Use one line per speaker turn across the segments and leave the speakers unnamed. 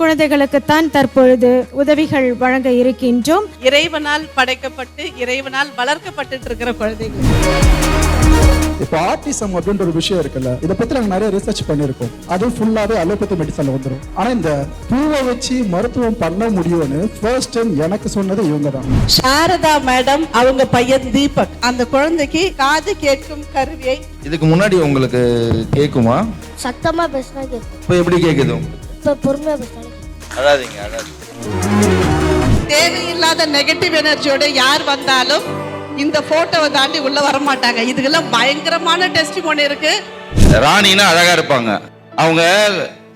குழந்தைகளுக்குத்தான் தற்பொழுது உதவிகள் வழங்க இருக்கின்றோம்.
இறைவனால் படைக்கப்பட்டு இறைவனால் வளர்க்கப்பட்டு இருக்கிற குழந்தைகள்.
இப்போ ஆர்டிசம் அப்படின்ற ஒரு விஷயம் இருக்குல்ல இதை பத்தி நாங்க நிறைய ரிசர்ச் பண்ணியிருக்கோம். அது ஃபுல்லாவே அலோபதி மெடிசன்ல வந்துடும் ஆனா இந்த பூவை வச்சு மருத்துவம் பண்ண முடியும்னு ஃபர்ஸ்ட் டைம் எனக்கு சொன்னது இவங்க தான்
சாரதா மேடம் அவங்க பையன் தீபக். அந்த குழந்தைக்கு காது கேட்கும் கருவியை
இதுக்கு முன்னாடி உங்களுக்கு கேட்குமா
சத்தமா பேசினா கேட்கும்
இப்போ எப்படி கேட்குது
இப்போ.
அழாதீங்க அழாதீங்க.
தேவையில்லாத நெகட்டிவ் எனர்ஜியோட யார் வந்தாலும் இந்த போட்டோவை தாண்டி உள்ள வர மாட்டாங்க இதுக்கெல்லாம் பயங்கரமான டெஸ்ட் இருக்கு.
ராணினா அழகா இருப்பாங்க. அவங்க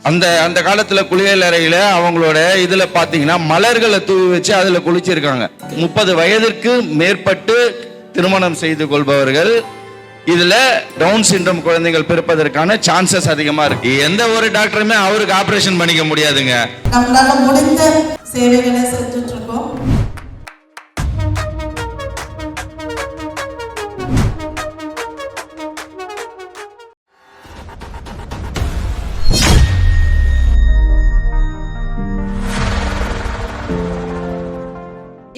அந்த அந்த காலத்துல குளியல் அறையில அவங்களோட இதுல பாத்தீங்கன்னா மலர்களை தூவி வச்சு அதுல குளிச்சிருக்காங்க. முப்பது வயதிற்கு மேற்பட்டு திருமணம் செய்து கொள்பவர்கள் இதுல டவுன் சிண்ட்ரோம் குழந்தைகள் பிறப்பதற்கான சான்சஸ் அதிகமா இருக்கு. எந்த ஒரு டாக்டருமே அவருக்கு ஆபரேஷன் பண்ணிக்க முடியாதுங்க.
நம்மளால முடிந்த சேவைகளை செஞ்சுட்டு இருக்கோம்.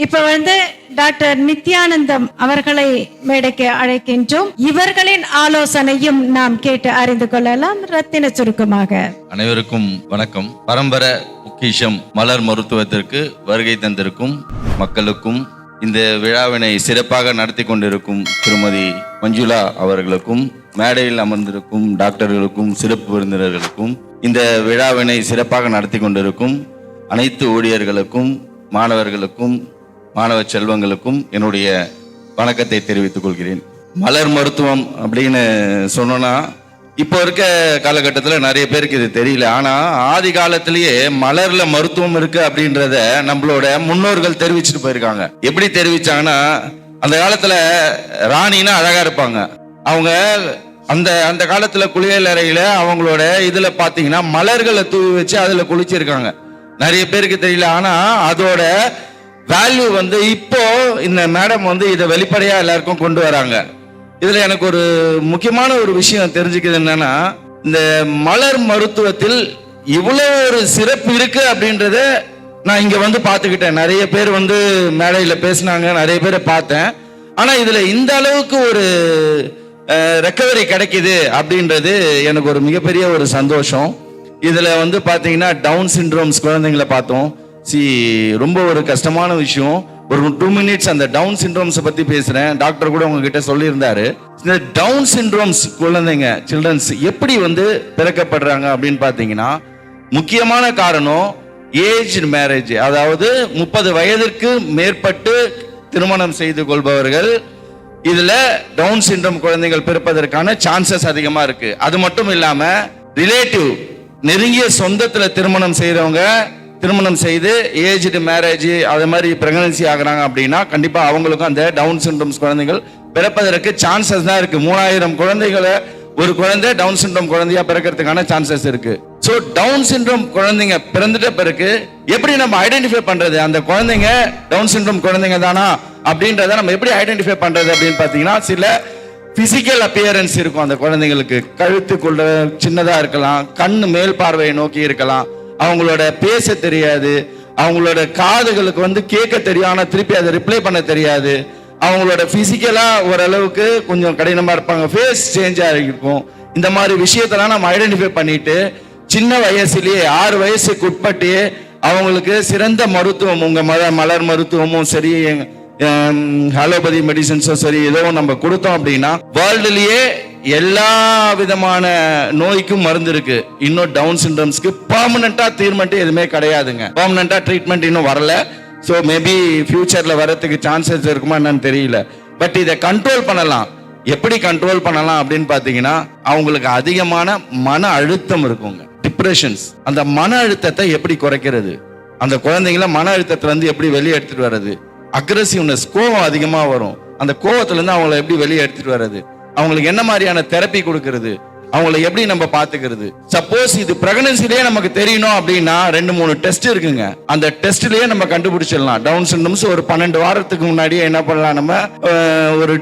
இப்ப வந்து டாக்டர் நித்யானந்தம் அவர்களை மேடைக்கு அழைக்கின்றோம். இவர்களின் ஆலோசனையும் நாம் கேட்டு அறிந்து கொள்ளலாம். ரத்தின சுருக்கமாக.
அனைவருக்கும் வணக்கம். பரம்பரை பொக்கிஷம் மலர் மருத்துவத்திற்கு வருகை தந்திருக்கும் மக்களுக்கும் இந்த விழாவினை சிறப்பாக நடத்தி கொண்டிருக்கும் திருமதி மஞ்சுளா அவர்களுக்கும் மேடையில் அமர்ந்திருக்கும் டாக்டர்களுக்கும் சிறப்பு விருந்தினர்களுக்கும் இந்த விழாவினை சிறப்பாக நடத்தி கொண்டிருக்கும் அனைத்து ஊழியர்களுக்கும் மாணவர்களுக்கும் மாணவ செல்வங்களுக்கும் என்னுடைய வணக்கத்தை தெரிவித்துக் கொள்கிறேன். மலர் மருத்துவம் அப்படின்னு சொன்னோன்னா இப்போ இருக்க காலகட்டத்தில் நிறைய பேருக்கு இது தெரியல. ஆனால் ஆதி காலத்திலேயே மலரில் மருத்துவம் இருக்கு அப்படின்றத நம்மளோட முன்னோர்கள் தெரிவிச்சுட்டு போயிருக்காங்க. எப்படி தெரிவிச்சாங்கன்னா அந்த காலத்தில் ராணின்னா அழகா இருப்பாங்க. அவங்க அந்த அந்த காலத்தில் குளியல் அறையில் அவங்களோட இதில் பார்த்தீங்கன்னா மலர்களை தூவி வச்சு அதில் குளிச்சிருக்காங்க. நிறைய பேருக்கு தெரியல. ஆனால் அதோட வேல்யூ வந்து இப்போ இந்த மேடம் வந்து இதை வெளிப்படையா எல்லாருக்கும் கொண்டு வராங்க. இதுல எனக்கு ஒரு முக்கியமான ஒரு விஷயம் தெரிஞ்சுக்கிறது என்னன்னா இந்த மலர் மருத்துவத்தில் இவ்வளவு ஒரு சிறப்பு இருக்கு அப்படின்றத நான் இங்க வந்து பார்த்துக்கிட்டேன். நிறைய பேர் வந்து மேடையில பேசினாங்க நிறைய பேரை பார்த்தேன். ஆனா இதுல இந்த அளவுக்கு ஒரு ரெக்கவரி கிடைக்குது அப்படின்றது எனக்கு ஒரு மிகப்பெரிய ஒரு சந்தோஷம். இதுல வந்து பாத்தீங்கன்னா டவுன் சிண்ட்ரோம்ஸ் குழந்தைங்களை பார்த்தோம். சி ரொம்ப ஒரு கஷ்டமான விஷயம். ஒரு டூ மினிட்ஸ் அந்த டவுன் சிண்ட்ரோம்ஸை பத்தி பேசுறேன். டாக்டர் கூட உங்ககிட்ட சொல்லியிருந்தாரு. இந்த டவுன் சிண்ட்ரோம்ஸ் குழந்தைங்க சில்ட்ரன்ஸ் எப்படி வந்து பிறக்கப்படுறாங்க அப்படின்னு பாத்தீங்கன்னா முக்கியமான காரணம் ஏஜ் மேரேஜ் அதாவது முப்பது வயதிற்கு மேற்பட்டு திருமணம் செய்து கொள்பவர்கள். இதுல டவுன் சிண்ட்ரோம் குழந்தைகள் பிறப்பதற்கான சான்சஸ் அதிகமா இருக்கு. அது மட்டும் இல்லாம ரிலேட்டிவ் நெருங்கிய சொந்தத்துல திருமணம் செய்கிறவங்க திருமணம் செய்து ஏஜ்டு மேரேஜ் அது மாதிரி பிரெக்னன்சி ஆகுறாங்க அப்படின்னா கண்டிப்பாக அவங்களுக்கும் அந்த டவுன் சிண்ட்ரம்ஸ் குழந்தைகள் பிறப்பதற்கு சான்சஸ் தான் இருக்கு. மூணாயிரம் குழந்தைகளை ஒரு குழந்தை டவுன் சிண்ட்ரோம் குழந்தையா பிறக்கிறதுக்கான சான்சஸ் இருக்கு. ஸோ டவுன் சிண்ட்ரோம் குழந்தைங்க பிறந்துட்ட பிறகு எப்படி நம்ம ஐடென்டிஃபை பண்றது? அந்த குழந்தைங்க டவுன் சிண்ட்ரோம் குழந்தைங்க தானா? அப்படின்றத நம்ம எப்படி ஐடென்டிஃபை பண்றது அப்படின்னு பார்த்தீங்கன்னா சில பிசிக்கல் அப்பியரன்ஸ் இருக்கும் அந்த குழந்தைங்களுக்கு. கழுத்துக்குள்ள சின்னதா இருக்கலாம் கண் மேல் பார்வையை நோக்கி இருக்கலாம். அவங்களோட பேச தெரியாது. அவங்களோட காதுகளுக்கு வந்து கேட்க தெரியும். ஆனால் திருப்பி அதை ரிப்ளை பண்ண தெரியாது. அவங்களோட பிசிக்கலா ஓரளவுக்கு கொஞ்சம் கடினமா இருப்பாங்க. ஃபேஸ் சேஞ்ச் ஆகிருக்கும் இந்த மாதிரி விஷயத்தெல்லாம் நம்ம ஐடென்டிஃபை பண்ணிட்டு சின்ன வயசுலயே ஆறு வயசுக்கு உட்பட்டே அவங்களுக்கு சிறந்த மருத்துவம் உங்க மத மலர் மருத்துவமும் சரி ஹாலோபதி மெடிசன்ஸும் சரி ஏதோ நம்ம கொடுத்தோம் அப்படின்னா வேர்ல்டுலயே எல்லா விதமான நோய்க்கும் மருந்து இருக்கு. இன்னும் டவுன் சிண்ட்ரம்ஸ்க்கு பர்மனண்டா ட்ரீட்மெண்ட் எதுவுமே கிடையாதுங்க. பர்மனண்டா ட்ரீட்மெண்ட் இன்னும் வரல. ஸோ மேபி ஃபியூச்சர்ல வரத்துக்கு சான்சஸ் இருக்குமா என்னன்னு தெரியல. பட் இதை கண்ட்ரோல் பண்ணலாம். எப்படி கண்ட்ரோல் பண்ணலாம் அப்படின்னு பார்த்தீங்கன்னா அவங்களுக்கு அதிகமான மன அழுத்தம் இருக்குங்க. டிப்ரெஷன்ஸ் அந்த மன அழுத்தத்தை எப்படி குறைக்கிறது? அந்த குழந்தைங்கள மன அழுத்தத்துல இருந்து எப்படி வெளியே எடுத்துட்டு வர்றது? அக்ரஸிவ்னஸ் கோவம் அதிகமா வரும். அந்த கோவத்துலேருந்து அவங்கள எப்படி வெளியே எடுத்துட்டு வர்றது? அவங்களுக்கு என்ன மாதிரியான தெரப்பி கொடுக்கறது? அவங்கள எப்படி நம்ம பாத்துக்கிறது சப்போஸ் இது பிரெக்னன்சிலேயே நமக்கு தெரியணும் அப்படின்னா ரெண்டு மூணு டெஸ்ட் இருக்குங்க. அந்த டெஸ்ட்லயே நம்ம கண்டுபிடிச்சிடலாம். டவுன் சிண்ட்ரம்ஸ் ஒரு பன்னெண்டு வாரத்துக்கு முன்னாடியே என்ன பண்ணலாம் நம்ம? ஒரு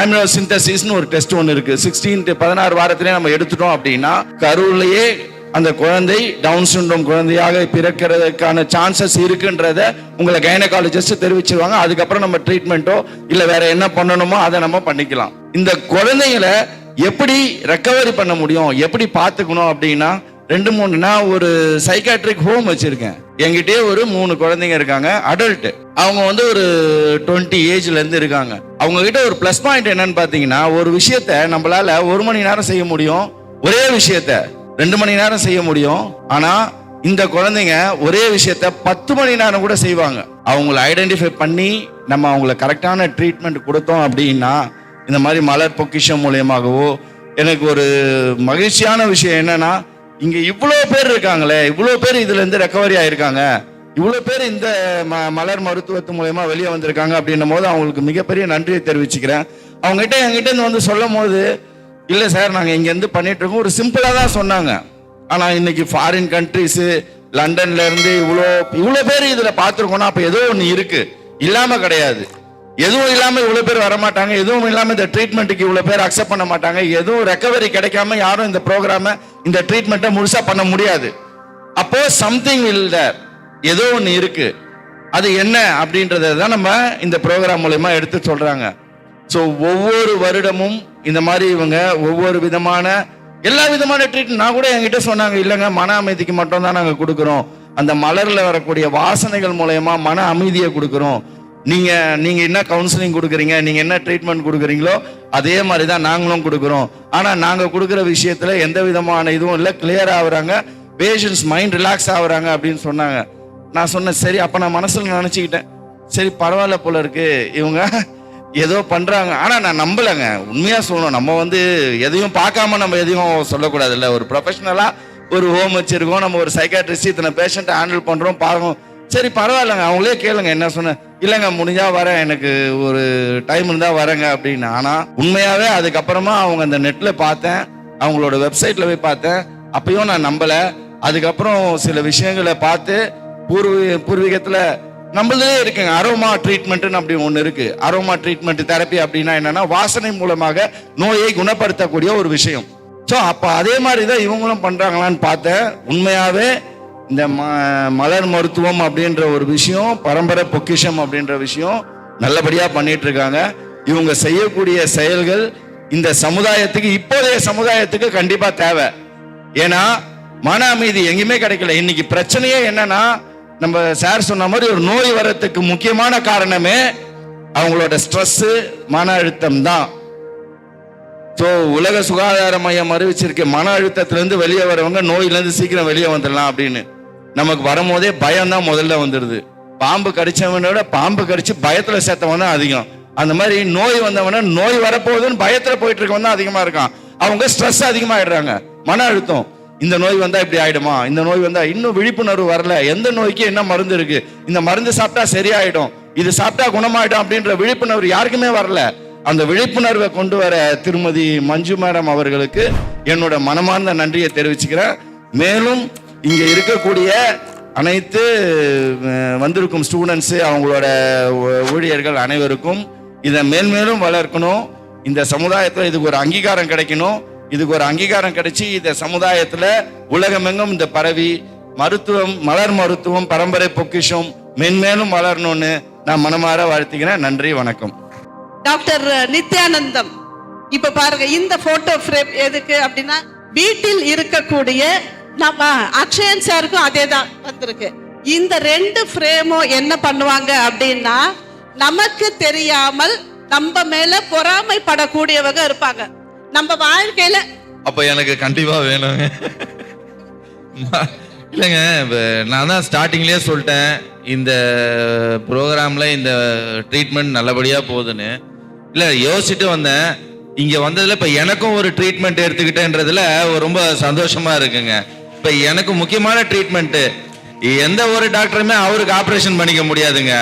ஆமினோ சிந்தசிஸ்னு ஒரு டெஸ்ட் ஒன்று இருக்கு. சிக்ஸ்டீன் பதினாறு வாரத்திலே நம்ம எடுத்துட்டோம் அப்படின்னா கருவிலேயே அந்த குழந்தை டவுன் சிண்ட்ரோம் குழந்தையாக பிறக்கிறதுக்கான சான்சஸ் இருக்குன்றத உங்களை கைனகாலஜிஸ்ட் தெரிவிச்சிருவாங்க. அதுக்கப்புறம் நம்ம ட்ரீட்மெண்ட்டோ இல்லை வேற என்ன பண்ணணுமோ அதை நம்ம பண்ணிக்கலாம். இந்த குழந்தைங்களை எப்படி ரெக்கவரி பண்ண முடியும்? எப்படி பார்த்துக்கணும் அப்படின்னா ரெண்டு மூணு நான் ஒரு சைக்காட்ரிக் ஹோம் வச்சிருக்கேன். என்கிட்டயே ஒரு மூணு குழந்தைங்க இருக்காங்க அடல்ட் அவங்க வந்து ஒரு டுவெண்ட்டி ஏஜ்ல இருந்து இருக்காங்க. அவங்க கிட்ட ஒரு ப்ளஸ் பாயிண்ட் என்னன்னு பாத்தீங்கன்னா ஒரு விஷயத்த நம்மளால ஒரு மணி நேரம் செய்ய முடியும் ஒரே விஷயத்த ரெண்டு மணி நேரம் செய்ய முடியும். ஆனா இந்த குழந்தைங்க ஒரே விஷயத்த பத்து மணி நேரம் கூட செய்வாங்க. அவங்கள ஐடென்டிஃபை பண்ணி நம்ம அவங்கள கரெக்டான ட்ரீட்மெண்ட் கொடுத்தோம் அப்படின்னா இந்த மாதிரி மலர் பொக்கிஷம் மூலியமாகவோ எனக்கு ஒரு மகிழ்ச்சியான விஷயம் என்னன்னா இங்க இவ்வளோ பேர் இருக்காங்களே இவ்வளோ பேர் இதுல இருந்து ரெக்கவரி ஆயிருக்காங்க. இவ்வளோ பேர் இந்த ம- மலர் மருத்துவத்து மூலயமா வெளியே வந்திருக்காங்க அப்படின்னும் போது அவங்களுக்கு மிகப்பெரிய நன்றியை தெரிவிச்சுக்கிறேன். அவங்ககிட்ட என்கிட்ட இருந்து வந்து சொல்லும் போது இல்லை சார் நாங்கள் இங்கேருந்து பண்ணிட்டு இருக்கோம். ஒரு சிம்பிளாக தான் சொன்னாங்க. ஆனால் இன்னைக்கு ஃபாரின் கண்ட்ரிஸு லண்டன்ல இருந்து இவ்வளோ இவ்வளோ பேர் இதில் பார்த்துருக்கோன்னா அப்போ ஏதோ ஒன்று இருக்கு. இல்லாமல் கிடையாது. எதுவும் இல்லாமல் இவ்வளோ பேர் வர மாட்டாங்க எதுவும் இல்லாமல் இந்த ட்ரீட்மெண்ட்டுக்கு இவ்வளோ பேர் அக்செப்ட் பண்ண மாட்டாங்க எதுவும் ரெக்கவரி கிடைக்காம யாரும் இந்த ப்ரோக்ராமை இந்த ட்ரீட்மெண்ட்டை முழுசாக பண்ண முடியாது. அப்போ சம்திங் இல்லை ஏதோ ஒன்று இருக்கு. அது என்ன அப்படின்றத தான் நம்ம இந்த ப்ரோக்ராம் மூலயமா எடுத்து சொல்றாங்க. ஸோ ஒவ்வொரு வருடமும் இந்த மாதிரி இவங்க ஒவ்வொரு விதமான எல்லா விதமான ட்ரீட்மெண்ட் நான் கூட என்கிட்ட சொன்னாங்க இல்லைங்க மன அமைதிக்கு மட்டும் தான் நாங்கள் கொடுக்குறோம். அந்த மலரில் வரக்கூடிய வாசனைகள் மூலயமா மன அமைதியை கொடுக்குறோம். நீங்க நீங்க என்ன கவுன்சிலிங் கொடுக்குறீங்க நீங்க என்ன ட்ரீட்மெண்ட் கொடுக்குறீங்களோ அதே மாதிரி தான் நாங்களும் கொடுக்குறோம். ஆனா நாங்க கொடுக்குற விஷயத்துல எந்த விதமான இதுவும் இல்லை கிளியர் ஆகுறாங்க. பேஷண்ட்ஸ் மைண்ட் ரிலாக்ஸ் ஆகுறாங்க அப்படின்னு சொன்னாங்க. நான் சொன்னேன் சரி அப்ப நான் மனசுல நினைச்சுக்கிட்டேன். சரி பரவாயில்ல போல இருக்கு. இவங்க ஏதோ பண்றாங்க. ஆனா நான் நம்பலைங்க. உண்மையா சொல்லணும். நம்ம வந்து எதையும் பார்க்காம நம்ம எதையும் சொல்லக்கூடாதுல்ல. ஒரு ப்ரொஃபஷனலா ஒரு ஹோம் வச்சிருக்கோம். நம்ம ஒரு சைக்காட்ரிஸ்ட் இத்தனை பேஷண்ட்டை ஹேண்டில் பண்றோம் பார்க்கணும் சரி பரவாயில்லைங்க. அவங்களே கேளுங்க என்ன சொன்னேன் இல்லைங்க முடிஞ்சா வரேன். எனக்கு ஒரு டைம் இருந்தா வரேங்க அப்படின்னு. ஆனா உண்மையாவே அதுக்கப்புறமா அவங்க அந்த நெட்ல பார்த்தேன். அவங்களோட வெப்சைட்ல போய் பார்த்தேன். அப்பயும் நான் நம்பல. அதுக்கப்புறம் சில விஷயங்களை பார்த்து பூர்வீ பூர்வீகத்துல நம்மளே இருக்குங்க. அரோமா ட்ரீட்மெண்ட்னு அப்படி ஒன்று இருக்கு. அரோமா ட்ரீட்மெண்ட் தெரப்பி அப்படின்னா என்னன்னா வாசனை மூலமாக நோயை குணப்படுத்தக்கூடிய ஒரு விஷயம். ஸோ அப்போ அதே மாதிரி தான் இவங்களும் பண்ணுறாங்களான்னு பார்த்தேன். உண்மையாகவே இந்த ம- மலர் மருத்துவம் அப்படின்ற ஒரு விஷயம் பரம்பரை பொக்கிஷம் அப்படின்ற விஷயம் நல்லபடியா பண்ணிட்டு இருக்காங்க இவங்க செய்யக்கூடிய செயல்கள் இந்த சமுதாயத்துக்கு இப்போதைய சமுதாயத்துக்கு கண்டிப்பா தேவை. ஏன்னா மன அமைதி எங்கேயுமே கிடைக்கல. இன்னைக்கு பிரச்சனையே என்னன்னா நம்ம சார் சொன்ன மாதிரி ஒரு நோய் வரத்துக்கு முக்கியமான காரணமே அவங்களோட ஸ்ட்ரெஸ் மன அழுத்தம் தான். ஸோ உலக சுகாதார மையம் அறிவிச்சிருக்க. மன அழுத்தத்திலேருந்து வெளியே வரவங்க நோயிலேருந்து சீக்கிரம் வெளியே வந்துடலாம் அப்படின்னு. நமக்கு வரும்போதே பயம் தான் முதல்ல வந்துடுது. பாம்பு கடிச்சவனோட விட பாம்பு கடிச்சு பயத்துல சேர்த்தவன் தான் அதிகம். அந்த மாதிரி நோய் வந்தவன நோய் வரப்போகுதுன்னு பயத்துல போயிட்டு இருக்கவன் தான் அதிகமா இருக்கான். அவங்க ஸ்ட்ரெஸ் அதிகமாயிடுறாங்க. மன அழுத்தம். இந்த நோய் வந்தா இப்படி ஆயிடுமா? இந்த நோய் வந்தா இன்னும் விழிப்புணர்வு வரல. எந்த நோய்க்கு என்ன மருந்து இருக்கு? இந்த மருந்து சாப்பிட்டா சரியாயிடும். இது சாப்பிட்டா குணமாயிடும் அப்படின்ற விழிப்புணர்வு யாருக்குமே வரல. அந்த விழிப்புணர்வை கொண்டு வர திருமதி மஞ்சு மேடம் அவர்களுக்கு என்னோட மனமார்ந்த நன்றியை தெரிவிச்சுக்கிறேன். மேலும் இங்க இருக்கக்கூடிய அனைத்து வந்திருக்கும் ஸ்டூடெண்ட்ஸு அவங்களோட ஊழியர்கள் அனைவருக்கும் இதை மேன்மேலும் வளர்க்கணும். இந்த சமுதாயத்தில் இதுக்கு ஒரு அங்கீகாரம் கிடைக்கணும். இதுக்கு ஒரு அங்கீகாரம் கிடைச்சி இந்த சமுதாயத்தில் உலகமெங்கும் இந்த பரவி மருத்துவம் மலர் மருத்துவம் பரம்பரை பொக்கிஷம் மென்மேலும் வளரணும்னு நான் மனமாற வாழ்த்துக்கிறேன் நன்றி வணக்கம்.
டாக்டர் நித்யானந்தம். இப்ப பாருங்க இந்த போட்டோ ஃப்ரேம் எதுக்கு அப்படின்னா வீட்டில் இருக்கக்கூடிய நம்ம அக்ஷயன் சாருக்கும் அதே தான் வந்திருக்கு. இந்த ரெண்டு ஃப்ரேமும் என்ன பண்ணுவாங்க அப்படின்னா நமக்கு தெரியாமல் நம்ம மேல பொறாமைப்படக்கூடியவங்க இருப்பாங்க. நம்ம வாழ்க்கையில
அப்ப எனக்கு கண்டிப்பா வேணுங்க. இல்லைங்க நான் தான் ஸ்டார்டிங்லேயே சொல்லிட்டேன். இந்த ப்ரோக்ராம்ல இந்த ட்ரீட்மெண்ட் நல்லபடியா போகுதுன்னு. இல்ல யோசிச்சுட்டு வந்தேன். இங்க வந்ததுல இப்ப எனக்கும் ஒரு ட்ரீட்மெண்ட் எடுத்துக்கிட்டேன்றதுல ரொம்ப சந்தோஷமா இருக்குங்க. இப்ப எனக்கு முக்கியமான ட்ரீட்மெண்ட் எந்த ஒரு டாக்டருமே அவருக்கு ஆபரேஷன் பண்ணிக்க முடியாதுங்க.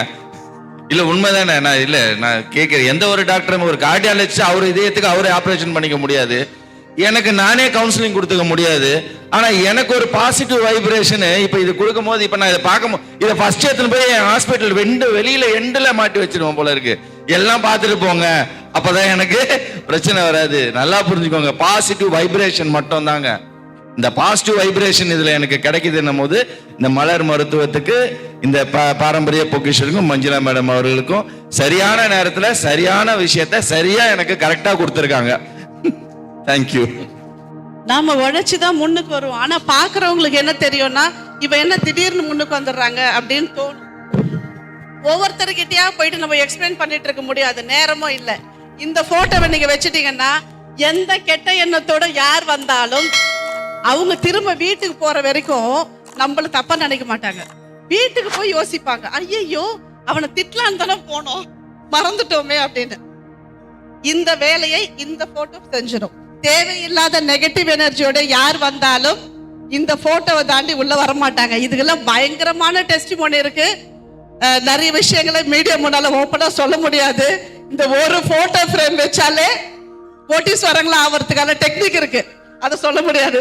இல்ல உண்மைதானே? நான் இல்ல நான் கேட்கிறேன். எந்த ஒரு டாக்டரும் ஒரு கார்டியாலஜிஸ்ட் அவர் இதயத்துக்கு அவரே ஆபரேஷன் பண்ணிக்க முடியாது. எனக்கு நானே கவுன்சிலிங் கொடுத்துக்க முடியாது. ஆனா எனக்கு ஒரு பாசிட்டிவ் வைப்ரேஷன் இப்ப இது கொடுக்கும் போது இப்ப நான் இதை பார்க்கும் இதை ஃபர்ஸ்ட் எடுத்துன்னு போய் என் ஹாஸ்பிட்டல் ரெண்டு வெளியில எண்டுல மாட்டி வச்சிருவோம் போல இருக்கு. எல்லாம் பார்த்துட்டு போங்க. அப்பதான் எனக்கு பிரச்சனை வராது. நல்லா புரிஞ்சுக்கோங்க. பாசிட்டிவ் வைப்ரேஷன் மட்டும் தாங்க
இந்த பாசிட்டிவ் வைப்ரேஷன் இதுல எனக்கு கிடைக்குதுன்னும் போது இந்த மலர் மருத்துவத்துக்கு இந்த பா- பாரம்பரிய பொக்கிஷனுக்கும் மஞ்சுளா மேடம் அவர்களுக்கும் சரியான நேரத்துல சரியான விஷயத்த சரியா எனக்கு கரெக்டா கொடுத்துருக்காங்க. தேங்க்யூ
நாம உழைச்சி தான் முன்னுக்கு வருவோம். ஆனா பாக்குறவங்களுக்கு என்ன தெரியும்னா இவ என்ன திடீர்னு முன்னுக்கு வந்துடுறாங்க அப்படின்னு தோணும் ஒவ்வொருத்தர்கிட்டயா போயிட்டு நம்ம எக்ஸ்பிளைன் பண்ணிட்டு இருக்க முடியாது. நேரமும் இல்லை. இந்த போட்டோவை நீங்க வச்சுட்டீங்கன்னா எந்த கெட்ட எண்ணத்தோட யார் வந்தாலும் அவங்க திரும்ப வீட்டுக்கு போற வரைக்கும் நம்மள தப்பா நினைக்க மாட்டாங்க. வீட்டுக்கு போய் யோசிப்பாங்க. ஐயையோ அவனை திட்டலான்னு தானே போனோம். மறந்துட்டோமே அப்படின்னு. இந்த வேலையை இந்த போட்டோ செஞ்சிடும். தேவையில்லாத நெகட்டிவ் எனர்ஜியோட யார் வந்தாலும் இந்த போட்டோவை தாண்டி உள்ள வர மாட்டாங்க இதுக்கெல்லாம் பயங்கரமான டெஸ்டிமோனி இருக்கு. நிறைய விஷயங்களை மீடியா முன்னால ஓப்பனா சொல்ல முடியாது. இந்த ஒரு போட்டோ ஃப்ரேம் வச்சாலே கோட்டீஸ்வரங்களா ஆவறதுக்கான டெக்னிக் இருக்கு. அதை சொல்ல முடியாது.